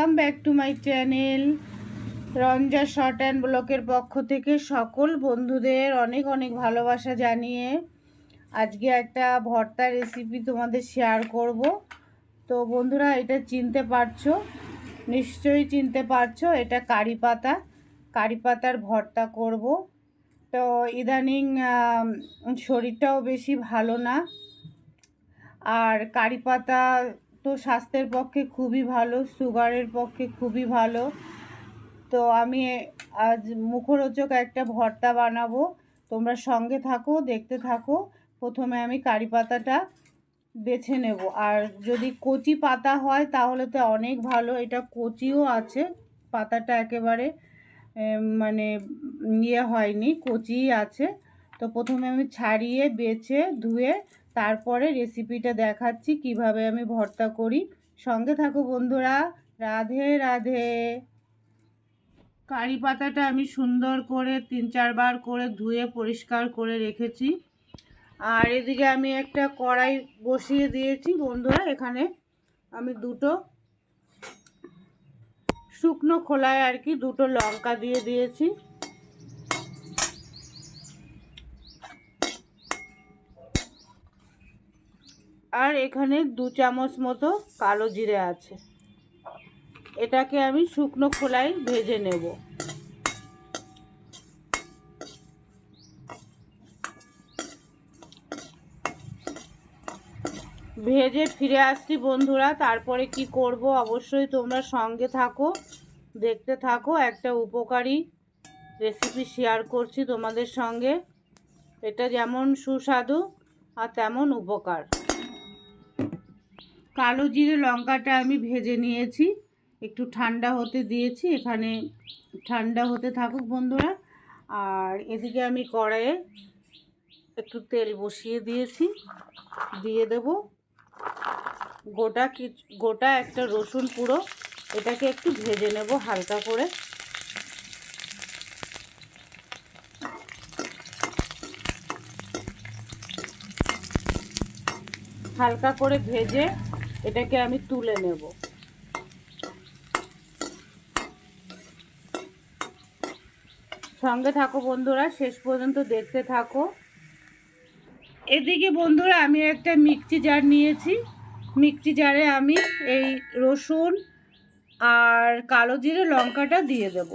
Welcome back to my channel Ranja short and ব্লকের পক্ষ থেকে সকল বন্ধুদের অনেক অনেক ভালোবাসা জানিয়ে আজকে একটা ভর্তা রেসিপি তোমাদের শেয়ার করব। তো বন্ধুরা, এটা চিনতে পারছ? নিশ্চয়ই চিনতে পারছ, এটা কারি পাতা। কারি পাতার ভর্তা করব। তো ইদানিং শরীরটাও বেশি ভালো না। আর কারি পাতা তো স্বাস্থ্যের পক্ষে খুবই ভালো, সুগারের পক্ষে খুবই ভালো। তো আমি আজ মুখরোচক একটা ভর্তা বানাবো। তোমরা সঙ্গে থাকো, দেখতে থাকো। প্রথমে আমি কারি পাতাটা বেছে নেব। আর যদি কচি পাতা হয়, তাহলে তো অনেক ভালো। এটা কচিও আছে, পাতাটা একেবারে মানে ইয়ে হয়নি, কচিই আছে। তো প্রথমে আমি ছাড়িয়ে, বেছে, ধুয়ে তারপরে রেসিপিটা দেখাচ্ছি, কীভাবে আমি ভর্তা করি। সঙ্গে থাকো বন্ধুরা, রাধে রাধে। কারি পাতাটা আমি সুন্দর করে তিন চারবার করে ধুয়ে পরিষ্কার করে রেখেছি। আর এদিকে আমি একটা কড়াই বসিয়ে দিয়েছি বন্ধুরা, এখানে আমি দুটো শুকনো খোলায় আর কি দুটো লঙ্কা দিয়ে দিয়েছি। আর এখানে দু চামচ মতো কালো জিরে আছে। এটাকে আমি শুকনো খোলায় ভেজে নেব। ভেজে ফিরে আসছি বন্ধুরা, তারপরে কি করব? অবশ্যই তোমরা সঙ্গে থাকো, দেখতে থাকো, একটা উপকারী রেসিপি শেয়ার করছি তোমাদের সঙ্গে। এটা যেমন সুস্বাদু আর তেমন উপকার। কালো জিরে লঙ্কাটা আমি ভেজে নিয়েছি। একটু ঠান্ডা হতে দিয়েছি, এখানে ঠান্ডা হতে থাকুক বন্ধুরা। আর এদিকে আমি কড়াইয়ে একটু তেল বসিয়ে দিয়েছি, দিয়ে দেব গোটা গোটা একটা রসুন পুরো, এটাকে একটু ভেজে নেব হালকা করে। হালকা করে ভেজে এটাকে আমি তুলে নেব। সঙ্গে থাকো বন্ধুরা, শেষ পর্যন্ত দেখতে থাকো। এদিকে বন্ধুরা, আমি একটা মিক্সি জার নিয়েছি। মিক্সি জারে আমি এই রসুন আর কালো জিরে লঙ্কাটা দিয়ে দেব।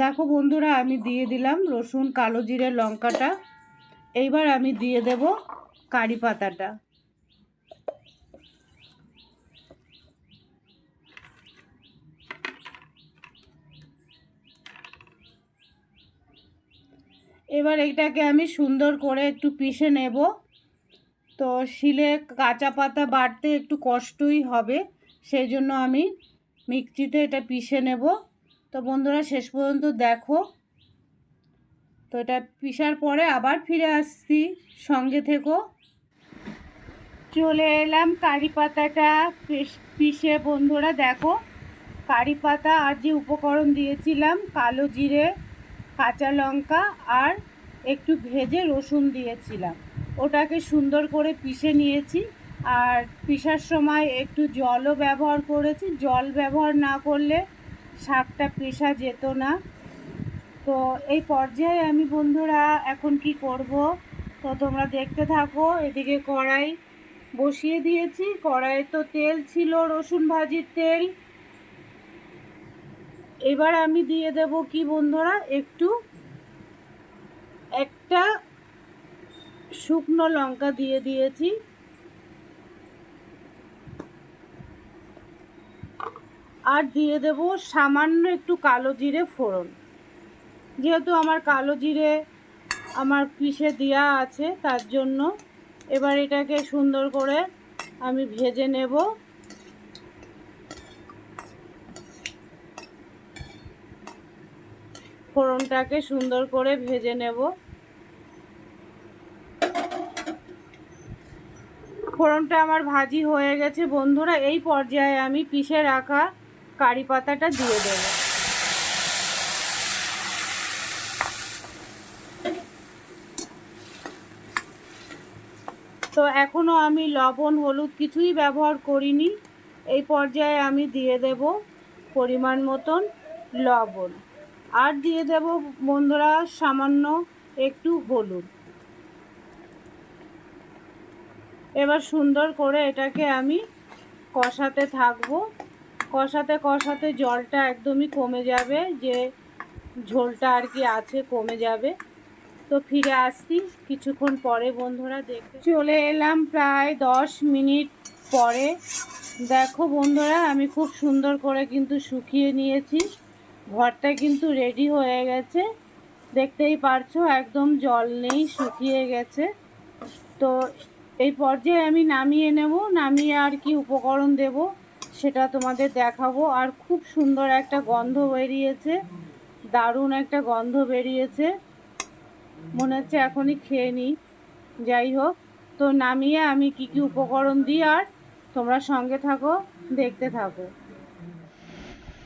দেখো বন্ধুরা, আমি দিয়ে দিলাম রসুন, কালো জিরে, লঙ্কাটা। এইবার আমি দিয়ে দেব কারি পাতাটা। এবার এটাকে আমি সুন্দর করে একটু পিষে নেব। তো শিলে কাঁচা পাতা বাড়তে একটু কষ্টই হবে সেই জন্য আমি মিক্সিতে এটা পিষে নেব। তো বন্ধুরা, শেষ পর্যন্ত দেখো। তো এটা পিষার পরে আবার ফিরে আসছি। সঙ্গে থেকো। চলে এলাম কারি পাতাটা পিষ- বন্ধুরা দেখো, কারি পাতা আর যে উপকরণ দিয়েছিলাম, কালো জিরে, কাঁচা লঙ্কা আর একটু ভেজে রসুন দিয়েছিলাম। ওটাকে সুন্দর করে পিষে নিয়েছি। আর পিষার সময় একটু জলও ব্যবহার করেছি। জল ব্যবহার না করলে শাকটা পেশা যেত না। তো এই পর্যায়ে আমি বন্ধুরা এখন কি করব? তো তোমরা দেখতে থাকো, এদিকে কড়াই বসিয়ে দিয়েছি। কড়াইয়ে তো তেল ছিল, রসুন ভাজির তেল। এবার আমি দিয়ে দেব কি বন্ধুরা, একটু একটা শুকনো লঙ্কা দিয়ে দিয়েছি। আর দিয়ে দেব সামান্য একটু কালো জিরে ফোড়ন। যেহেতু আমার কালো জিরে আমার পিষে দেওয়া আছে, তার জন্য এবার এটাকে সুন্দর করে আমি ভেজে নেব। ফোড়নটাকে সুন্দর করে ভেজে নেব। ফোড়নটা আমার ভাজি হয়ে গেছে। বন্ধুরা, এই পর্যায়ে আমি পিষে রাখা কারি পাতাটা দিয়ে দেবো। তো এখনও আমি লবণ, হলুদ কিছুই ব্যবহার করিনি। এই পর্যায়ে আমি দিয়ে দেব পরিমাণ মতন লবণ। আর দিয়ে দেব বন্ধুরা সামান্য একটু হলুদ। এবার সুন্দর করে এটাকে আমি কষাতে থাকব। কষাতে কষাতে জলটা একদমই কমে যাবে, যে ঝোলটা আর কি আছে কমে যাবে। তো ফিরে আসছি। কিছুক্ষণ পরে বন্ধুরা দেখতে চলে এলাম প্রায় দশ মিনিট পরে। দেখো বন্ধুরা, আমি খুব সুন্দর করে কিন্তু শুকিয়ে নিয়েছি। ঘরটা কিন্তু রেডি হয়ে গেছে। দেখতেই পারছ, একদম জল নেই, শুকিয়ে গেছে। তো এই পর্যায়ে আমি নামিয়ে নেব। নামিয়ে আর কি উপকরণ দেব সেটা তোমাদের দেখাবো। আর খুব সুন্দর একটা গন্ধ বেরিয়েছে। দারুণ একটা গন্ধ বেরিয়েছে। মনে হচ্ছে এখনই খেয়ে নিই যাই হোক, তো নামিয়ে আমি কি কি উপকরণ দিই আর তোমরা সঙ্গে থাকো, দেখতে থাকো।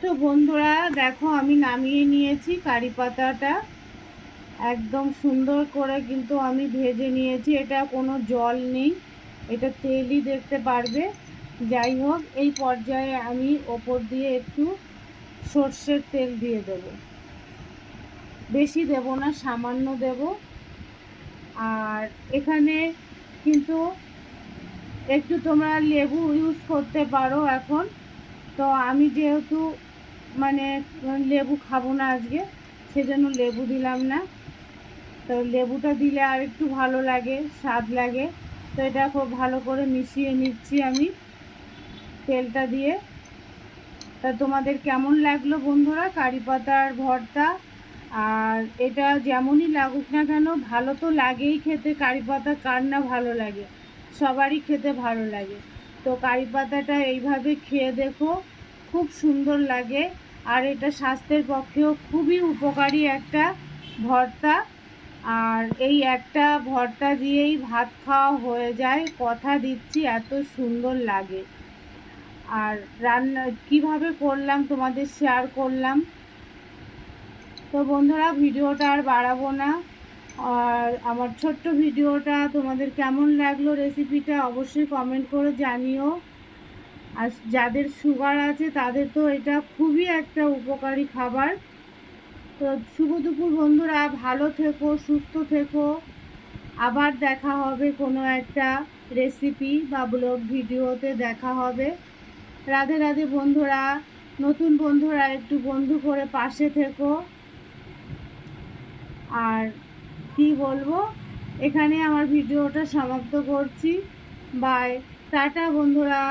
তো বন্ধুরা, দেখো আমি নামিয়ে নিয়েছি কারি পাতাটা। একদম সুন্দর করে কিন্তু আমি ভেজে নিয়েছি। এটা কোনো জল নেই, এটা তেলই দেখতে পারবে। যাই হোক, এই পর্যায়ে আমি ওপর দিয়ে একটু সর্ষের তেল দিয়ে দেব। বেশি দেব না, সামান্য দেব। আর এখানে কিন্তু একটু তোমরা লেবু ইউজ করতে পারো এখন। তো আমি যেহেতু মানে লেবু খাব না আজকে, সেজন্য লেবু দিলাম না। তো লেবুটা দিলে আর একটু ভালো লাগে, স্বাদ লাগে। তো এটা খুব ভালো করে মিশিয়ে নিচ্ছি আমি তেলটা দিয়ে। তা তোমাদের কেমন লাগল বন্ধুরা? কারি পাতার ভর্তা আর এটা যেমনই লাগুক না কেন, ভালো তো লাগেই খেতে। কারি পাতা কার না ভালো লাগে? সবারই খেতে ভালো লাগে। তো কারি পাতাটা এইভাবে খেয়ে দেখো, খুব সুন্দর লাগে। আর এটা স্বাস্থ্যের পক্ষেও খুবই উপকারী একটা ভর্তা। আর এই একটা ভর্তা দিয়েই ভাত খাওয়া হয়ে যায়। কথা দিচ্ছি, এত সুন্দর লাগে। আর রান্না, কীভাবে করলাম তোমাদের শেয়ার করলাম। তো বন্ধুরা, ভিডিওটা আর বাড়াবো না। আর আমার ছোট্ট ভিডিওটা তোমাদের কেমন লাগল রেসিপিটা অবশ্যই কমেন্ট করে জানিও। আর যাদের সুগার আছে, তাদের তো এটা খুবই একটা উপকারী খাবার। তো শুভ দুপুর বন্ধুরা, ভালো থেকো, সুস্থ থেকো। আবার দেখা হবে কোনো একটা রেসিপি বা ব্লগ ভিডিওতে দেখা হবে। রাধে রাধে বন্ধুরা, নতুন বন্ধুরা একটু বন্ধু করে পাশে থেকো। আর কি বলব? এখানে আমার ভিডিওটা সমাপ্ত করছি। বাই টাটা বন্ধুরা।